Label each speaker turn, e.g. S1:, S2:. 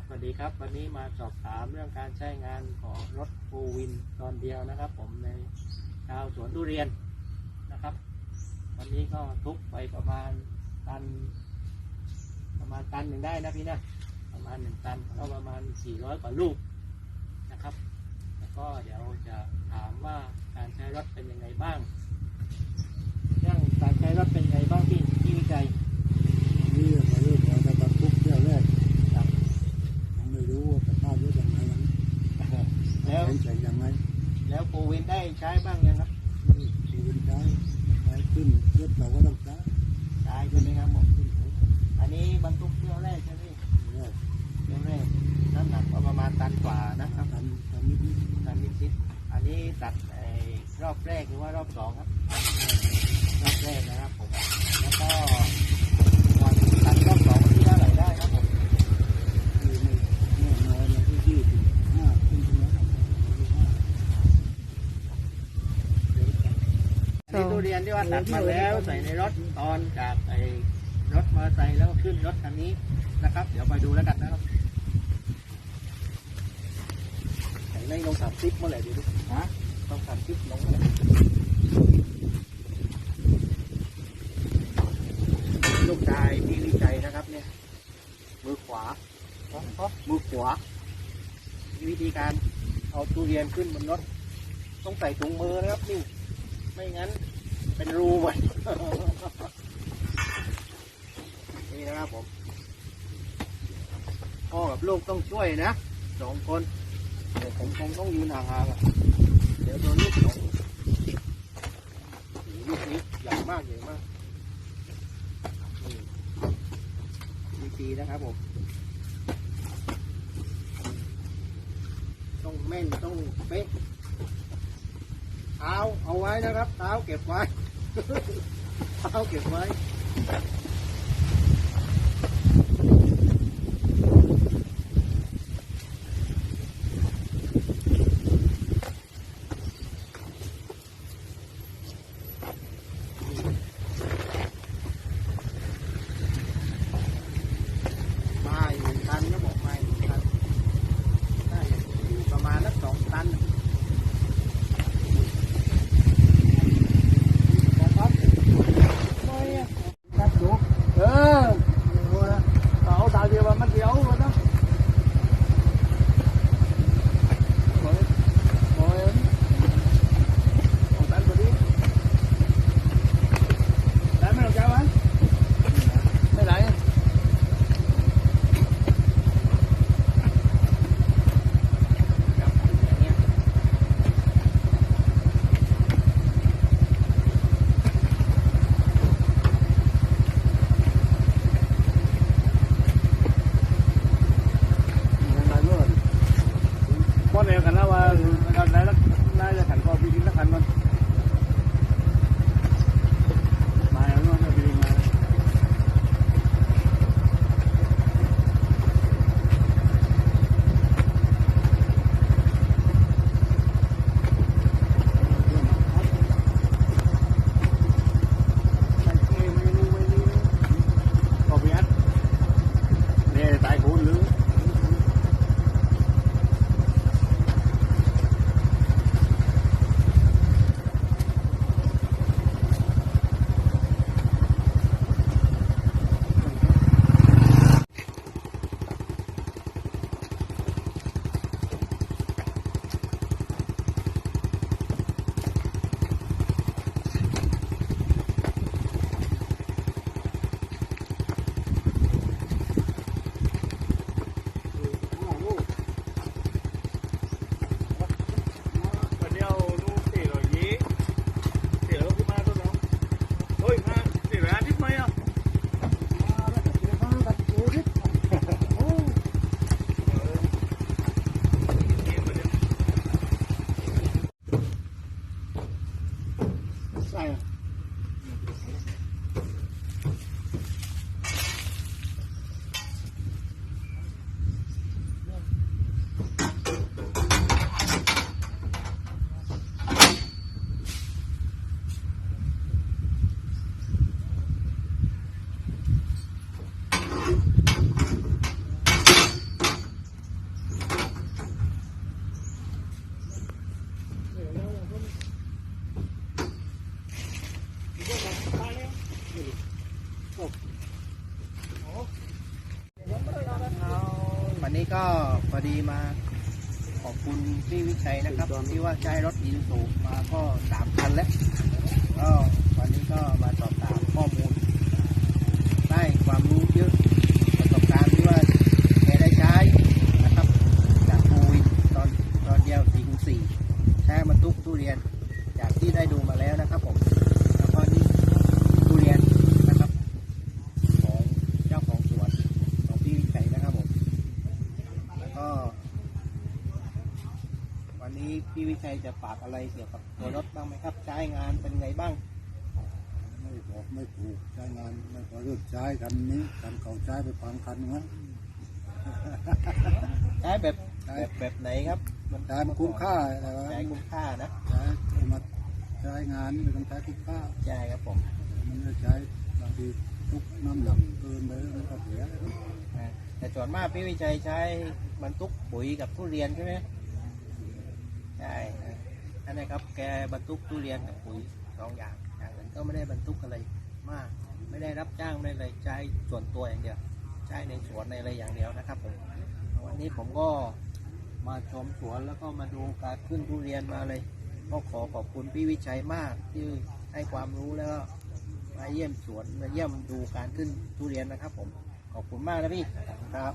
S1: ับสวัสดีครับ วันนี้มาสอบถามเรื่องการใช้งานของรถโฟวินตอนเดียวนะครับ ผมในชาวสวนทุเรียนนะครับ วันนี้ก็ทุกไปประมาณตัน ประมาณตันหนึ่งได้นะพี่นะประมาณหนึ่งตันก็ประมาณสี่ร้อยกว่าลูกนะครับ แล้วก็เดี๋ยวจะถามว่าการใช้รถเป็นยังไงบ้างเรื่องการใช้รถเป็นยังไงบ้างพี่ที่วิจัย
S2: นี่มาเรื่องของการบรรทุกเที่ยวแรก
S1: ครับ
S2: ยังไม่รู้ว่าสภาพรถยังไงมัน
S1: แล้ว
S2: เป็นใจยังไง
S1: แล้วโฟวินได้ใช้บ้างยังครับ
S2: ชีวิตใช้ใช้ ขึ้นเราก็ต้องใช้
S1: ใช้ใช่ไหมครับผมอันนี้บรรทุกเที่ยวแรกใช่ไหมเที่ยวแรกน้ำหนักก็ประมาณตันกว่านะครับ
S2: ตันตันิด
S1: ตันนิดๆอันนี้ตัดไอ้รอบแรกหรือว่ารอบสองครับ รอบแรกนะครับผมแล้วก็วันตัดรอบสองวันที่เท่าไหร่ได้ครับผม
S2: คือไม่แน่นอนเลยที่ยี่สิบห้าขึ้นตรงนั้นยี่สิบห้า
S1: นี่ทุ เรียนที่ว่าตัดมาแล้วใส่ในรถตอนจากไอ้รถมอเตอร์ไซค์แล้วขึ้นรถคันนี้นะครับ เดี๋ยวไปดูแล้วกันนะครับไหนไม่ลงสามซิปเมื่อไหร่ดีดูฮะต้องสามซิปลงเมื่อไหร่ลูกชายที่วิจัยนะครับ เนี่ย มือขวามือขวาวิธีการเอาทุเรียนขึ้นบนรถต้องใส่ถุงมือนะครับนี่ไม่งั้น เป็นรูหมดนี่นะครับผมพ่อกับลูกต้องช่วยนะสองคน เดี๋ยวผมคงต้องยืนห่างๆอะเดี๋ยวโดนลูกหลงลูกนี้ใหญ่มากใหญ่มากนี่วิธีนะครับผม ต้องแม่นต้องเป๊ะเท้าเอาไว้นะครับเท้าเก็บไว้ เท้า ก็
S2: พอดีมาขอ
S1: บคุณพี่วิชัยนะครับที่ว่าใช้รถอีซูมาก็สามคันแล้วก็วันนี้ก็มาสอบถามข้อมูล ได้ความรู้เยอะประสบการณ์ที่ว่าแกได้ใช้นะครับ จากโควิดตอนตอนเดียวสี่คูณสี่ใช้บรรทุกทุเรียนจากที่ได้ดูมาแล้วนะครับผมแล้วก็นี่ทุเรียนนะครับ ของเจ้าของสวนของพี่วิชัยนะครับผมแล้วก็ วันนี้ พี่วิชัยจะฝากอะไรเกี่ยวกับตัวรถบ้างไหมครับ ใช้งานเป็นไงบ้าง
S3: ไม่บอกไม่ถูกใช้งานไม่พอเลือกใช้กันนี้กันเขาใช้ไปพังคันงั้น
S1: ใช้แบบแบบแบบไหนครับ
S3: ใช้มันคุ้มค่าอะไรวะ
S1: ใช้คุ้มค่านะ
S3: ใช้เอามาใช้งานมันต้องใช้คุ้มค่า
S1: ใช่ครับผม
S3: มันไม่ใช้บางทีทุกน้ำหนักเกินไปมันก็เสีย
S1: อ่าแต่ส่วนมากพี่วิชัยใช้บรรทุกปุ๋ยกับทุเรียนใช่ไหม ใช่อันนี้ครับแกบรรทุกทุเรียนกับปุ๋ยสองอย่างอย่างอื่นก็ไม่ได้บรรทุกอะไรมาก ไม่ได้รับจ้างไม่ได้อะไรใช้ส่วนตัวอย่างเดียวใช้ในสวนในอะไรอย่างเดียวนะครับผมวันนี้ผมก็มาชมสวนแล้วก็มาดูการขึ้นทุเรียนมาเลยก็ขอขอบคุณพี่วิชัยมากที่ให้ความรู้แล้วมาเยี่ยมสวนมาเยี่ยมดูการขึ้นทุเรียนนะครับผมขอบคุณมากนะพี่ครับ